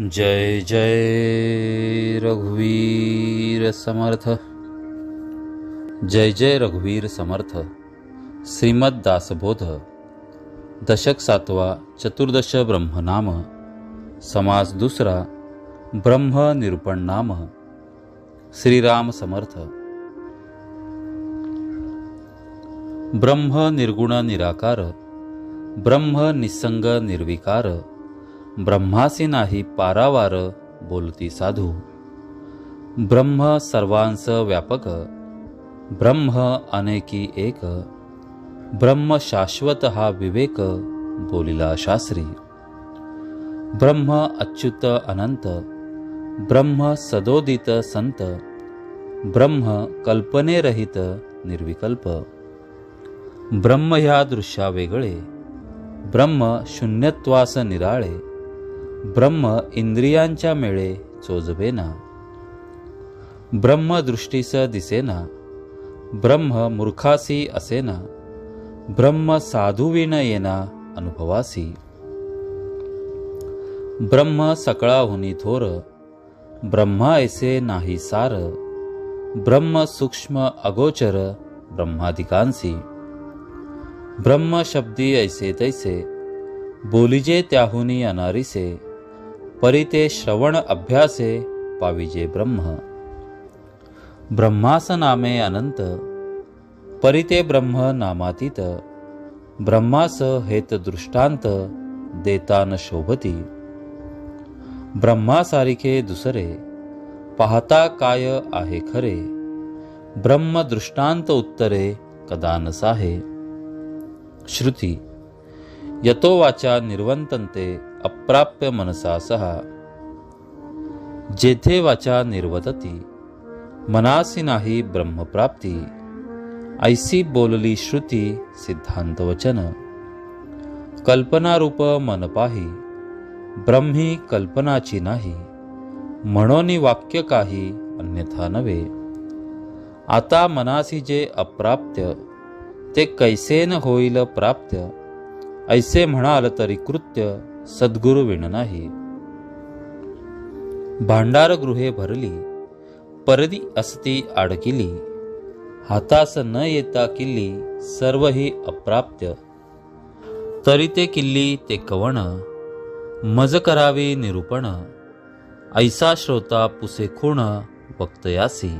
जय जय रघुवीर समर्थ। जय जय रघुवीर समर्थ। श्रीमद दासबोध। दशक सातवा चतुर्दश ब्रह्मनाम। समास दुसरा ब्रह्म निरूपण नाम श्रीराम समर्थ। ब्रह्म निर्गुण निराकार। ब्रह्म निसंग निर्विकार। ब्रह्मासी नाही पारावार बोलती साधू. ब्रह्म सर्वांस व्यापक ब्रह्म अनेकी एक ब्रह्म शाश्वत हा विवेक बोलिला शास्त्री. ब्रह्म अच्युत अनंत ब्रह्म सदोदित संत ब्रह्म कल्पनेरहित निर्विकल्प. ब्रह्म ह्या दृश्या वेगळे ब्रह्म शून्यत्वास निराळे ब्रह्म इंद्रियांच्या मेळे चोजबेना. ब्रह्म दृष्टीस दिसेना. ब्रह्म मूर्खासी असेना. ब्रह्म साधुविण येना अनुभवासी. ब्रह्म सकळाहुनी थोर. ब्रह्मा ऐसे नाही सार. ब्रह्म सूक्ष्म अगोचर ब्रह्मादिकांसी. ब्रह्म शब्दी ऐसे तैसे. बोलिजे त्याहुनी अनारिसे. परिते श्रवण अभ्यासे पाविजे ब्रह्म. ब्रह्मास नामे अनंत परिते ब्रह्म नामातीत ब्रह्मास हेत दृष्टांत देतान शोभती. ब्रह्मासारिखे दुसरे पाहता काय आहे खरे ब्रह्म दृष्टांत उत्तरे कदानसाहे श्रुती यतो वाचा निर्वंतंते अप्राप्य मनसा सहा। जेथे वाचा निर्वतती मनासी नाही ब्रह्मप्राप्ती ऐसी बोलली श्रुती सिद्धांत वचन। कल्पनारूप मन पाही ब्रह्मी कल्पनाची नाही म्हणून वाक्य काही अन्यथा नव्हे। आता मनासी जे अप्राप्य ते कैसेन होईल प्राप्त ऐसे म्हणाल तरी कृत्य सद्गुरु विण नाही. भांडार गृहे भरली परदी असती आडकिली हातास न येता किल्ली सर्व ही अप्राप्य तरी ते किल्ली ते कवण मज करावी निरूपण ऐसा श्रोता पुसे खूण वक्तयासी.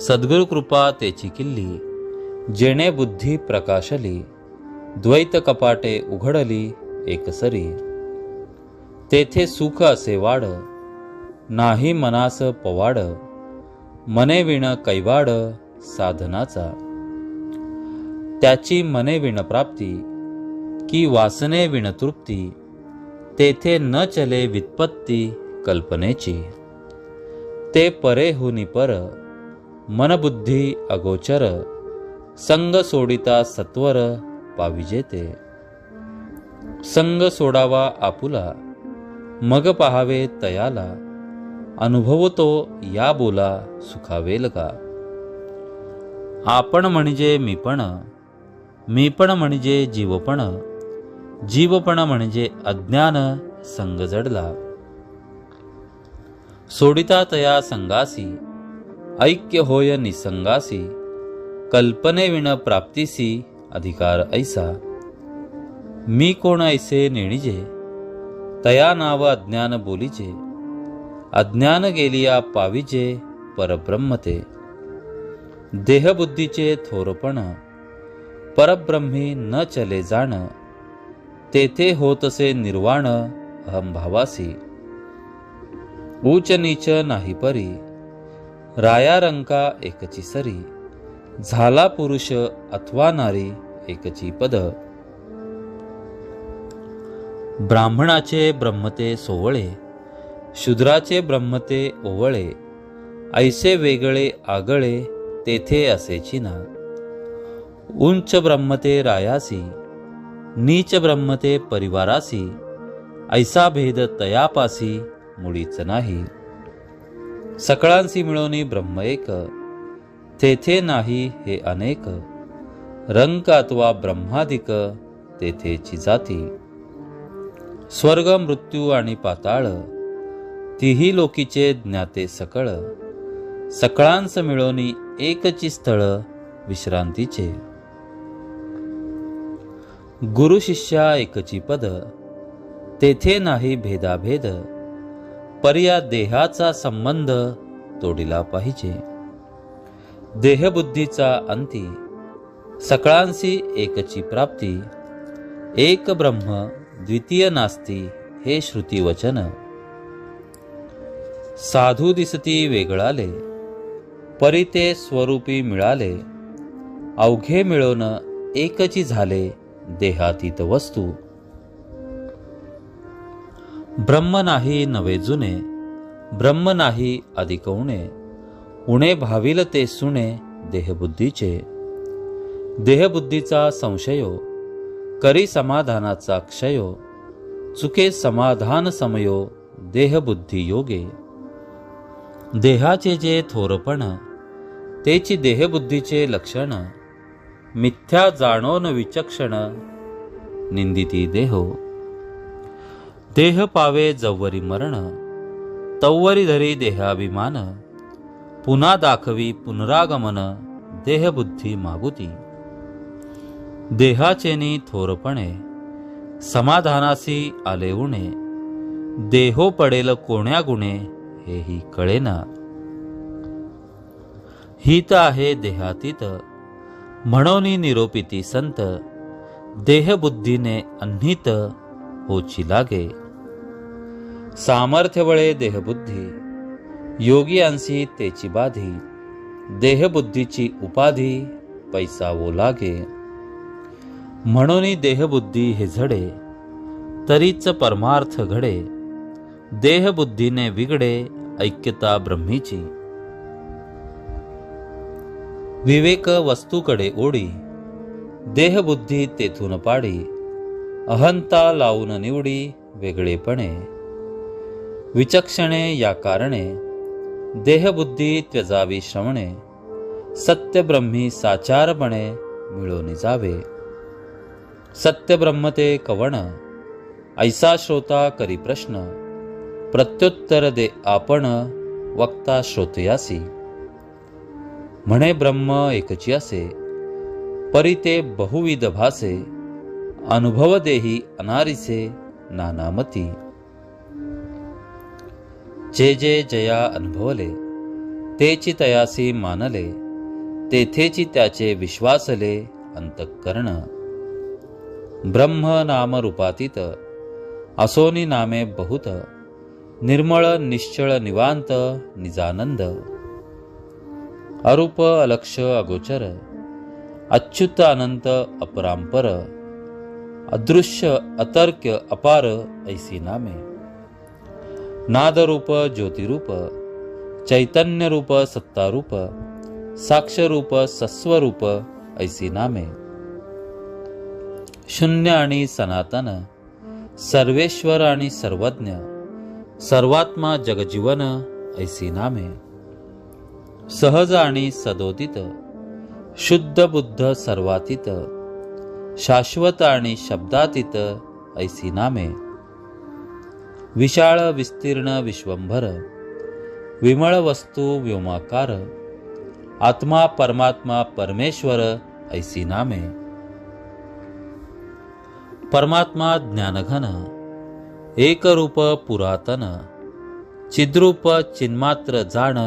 सद्गुरु कृपा तेची किल्ली जेणे बुद्धी प्रकाशली द्वैत कपाटे उघडली एकसरी. तेथे सुख असे वाढ नाही मनास पवाड मने विण कैवाड साधनाचा. त्याची मने विण प्राप्ती की वासने विण तृप्ती तेथे न चले वित्पत्ती कल्पनेची. ते परे हुनी पर मनबुद्धी अगोचर संग सोडिता सत्वर पाविजेते. संग सोडावा आपुला मग पहावे तयाला अनुभवतो या बोला सुखावेल का? आपण म्हणजे मीपण मीपण म्हणजे जीवपण जीवपण म्हणजे अज्ञान संग जडला. सोडिता तया संगासी ऐक्य होय निसंगासी कल्पनेविण प्राप्तीसी अधिकार ऐसा. मी कोण ऐसे नेणिजे? तया नाव अज्ञान बोलीचे. अज्ञान गेलिया पाविजे परब्रह्मते. देहबुद्धीचे थोरपण परब्रह्मी न चले जाण. तेथे होतसे निर्वाण अहंभावासी ऊच नीच नाही परी राया रंका एकची सरी. झाला पुरुष अथवा नारी एकची पद. ब्राह्मणाचे ब्रह्मते सोवळे शूद्राचे ब्रह्मते ओवळे ऐसे वेगळे आगळे तेथे असेची ना उंच ब्रह्मते रायासी नीच ब्रह्मते परिवारासी ऐसा भेद तयापासी मुळीच नाही. सकळांसी मिळवणी ब्रह्म एक तेथे नाही हे अनेक रंग अथवा ब्रह्मादिक तेथेची जाती. स्वर्ग मृत्यू आणि पाताळ तिही लोकीचे ज्ञाते सकळ. सकळांस मिळवणी एकची स्थळ विश्रांतीचे. गुरु शिष्या एकची पद तेथे नाही भेदाभेद पर्या देहाचा संबंध तोडिला पाहिजे. देहबुद्धीचा अंती सकळांशी एकची प्राप्ती एक ब्रह्म द्वितीय नास्ती हे श्रुती वचन साधू दिसती वेगळाले परिते स्वरूपी मिळाले अवघे मिळवण एकची झाले देहातीत वस्तू. ब्रह्म नाही नवे जुने ब्रह्म नाही अधिक उणे उणे भाविल ते सुणे देहबुद्धीचे. देहबुद्धीचा संशयो करी समाधानाचा क्षयो चुके समाधान समयो देहबुद्धी योगे. देहाचे जे थोरपण तेची देहबुद्धीचे लक्षण मिथ्या जाणोन विचक्षण निंदिती देहो. देह पावे जव्वरी मरण तव्वरी धरी देहाभिमान पुन्हा दाखवी पुनरागमन देहबुद्धी मागुती. देहाचेनी थोरपणे समाधानासी आले उणे देहो पडेल कोण्या गुणे हेही कळेना. हित आहे देहातीत म्हणून निरोपिती संत देहबुद्धीने अन्हित होची लागे. सामर्थ्य वळे देहबुद्धी योगियांसी तेची बाधी देहबुद्धीची उपाधी पैसा वो लागे. म्हणून देहबुद्धी हे झडे तरीच परमार्थ घडे. देहबुद्धीने विगडे ऐक्यता ब्रह्मीची. विवेक वस्तूकडे ओढी देहबुद्धी तेथून पाडी अहंता लावून निवडी वेगळेपणे. विचक्षणे या कारणे देहबुद्धी त्यजावी श्रवणे सत्यब्रह्मी साचारपणे मिळून जावे. सत्यब्रह्म ते कवण ऐसा श्रोता करी प्रश्न प्रत्युत्तर दे आपण वक्ता श्रोतयासी. म्हणे ब्रह्म एकची असे परी ते बहुविध भासे अनुभव देही अनारिसे नानामती. जे जे जया अनुभवले तेची तयासी मानले तेथेची त्याचे विश्वासले अंतःकरण. ब्रह्म नाम रूपातीत असोनी नामे बहुत। निर्मळ निश्चळ निवांत निजानंद। अरूप अलक्ष अगोचर। अच्युत अनंत अपरांपर। अदृश्य अतर्क्य अपार ऐसी नामे। नादरूप ज्योतिरूप। चैतन्यरूप सत्तारूप। साक्षरूप सस्वरूप ऐसी नामे। शून्य आणि सनातन सर्वेश्वर आणि सर्वज्ञ सर्वात्मा जगजीवन ऐसी नामे. सहज आणि सदोदित शुद्ध बुद्ध सर्वातीत शाश्वत आणि शब्दातीत ऐसी नामे. विशाळ विस्तीर्ण विश्वंभर विमळ वस्तू व्योमाकार आत्मा परमात्मा परमेश्वर ऐसी नामे. परमात्मा ज्ञानघन एकरूप पुरातन चिद्रूप चिन्मात्र जाण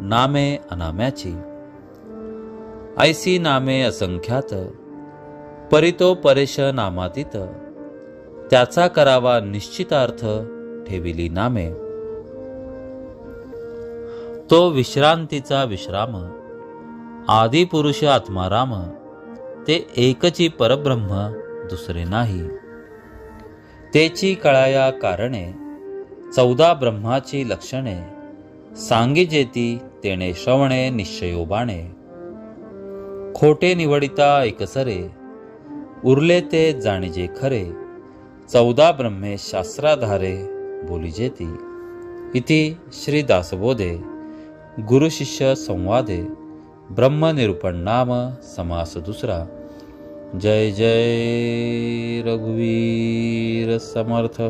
नामे अनाम्याची. ऐसी नामे असंख्यात परितो परेश नामातीत त्याचा करावा निश्चितार्थ ठेविली नामे. तो विश्रांतीचा विश्राम आदिपुरुष आत्माराम ते एकची परब्रह्म दुसरे नाही. तेची कळाया कारणे चौदा ब्रह्माची लक्षणे सांगिजेती तेणे श्रवणे निश्चयोबाणे. खोटे निवडिता एकसरे उरले ते जाणिजे खरे चौदा ब्रह्मे शास्त्राधारे बोलिजेती इति श्री दासबोधे गुरुशिष्य संवादे ब्रह्मनिरूपण नाम समास दुसरा. जय जय रघुवीर समर्थ।